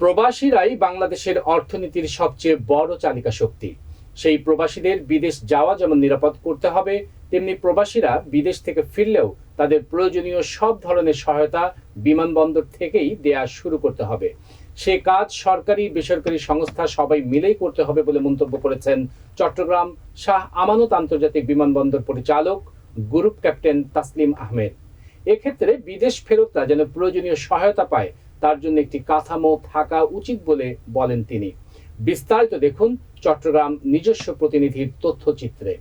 প্রবাসীরাই বাংলাদেশের অর্থনীতির সবচেয়ে বড় চালিকা শক্তি। সেই প্রবাসীদের বিদেশ যাওয়া যেমন নিরাপদ করতে হবে, তেমনি প্রবাসীরা বিদেশ থেকে ফিরলেও তাদের প্রয়োজনীয় সব ধরনের সহায়তা বিমানবন্দর থেকেই দেয়া শুরু করতে হবে। সে কাজ সরকারি, বেসরকারি সংস্থা সবাই মিলেই করতে হবে বলে মন্তব্য করেছেন চট্টগ্রাম শাহ আমানত আন্তর্জাতিক বিমানবন্দর পরিচালক গ্রুপ ক্যাপ্টেন তাসলিম আহমেদ। এক্ষেত্রে বিদেশ ফেরতরা যেন প্রয়োজনীয় সহায়তা পায় তার জন্য একটি কাঠামো থাকা উচিত বলে বলেন তিনি। বিস্তারিত দেখুন চট্টগ্রাম নিজস্ব প্রতিনিধির তথ্যচিত্রে।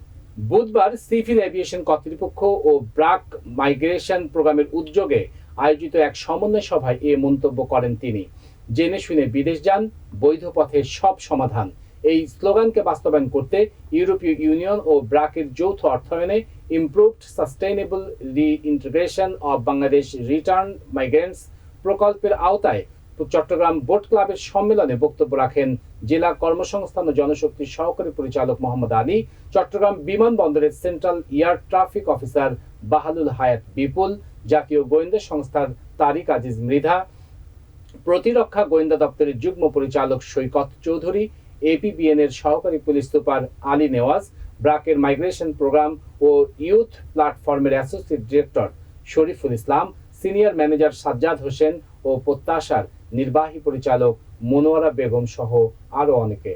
বুধবার সিভিল এভিয়েশন কর্তৃপক্ষ ও ব্রাক মাইগ্রেশন প্রোগ্রামের উদ্যোগে আয়োজিত এক সমন্বয় সভায় এ মন্তব্য করেন তিনি। জেনে শুনে বিদেশ যান, বৈধ পথে সব সমাধান। এই স্লোগানকে বাস্তবায়ন করতে ইউরোপীয় ইউনিয়ন ও ব্রাকের যৌথ অর্থায়নে improved sustainable reintegration of Bangladesh return migrants প্রকল্পের আওতায় চট্টগ্রাম বোট ক্লাবের সম্মেলনে বক্তব্য রাখেন জেলা কর্মসংস্থান ও জনশক্তি সহকারী পরিচালক মোহাম্মদ আলী, চট্টগ্রাম বিমানবন্দরের central air traffic officer Bahalul Hayat Bipul, জাতীয় গোয়েন্দা সংস্থার তারিক আজিজ মৃধা, প্রতিরক্ষা গোয়েন্দা দপ্তরের যুগ্ম পরিচালক সৈকত চৌধুরী, এপিবিএন এর সহকারী পুলিশ সুপার আলী নেওয়াজ, ব্রাকের মাইগ্রেশন প্রোগ্রাম ও ইউথ প্ল্যাটফর্মের associate director Shariful Islam senior manager Sajjad Hossain ও প্রত্যাশার নির্বাহী পরিচালক মনোয়ারা বেগম সহ আরও অনেকে।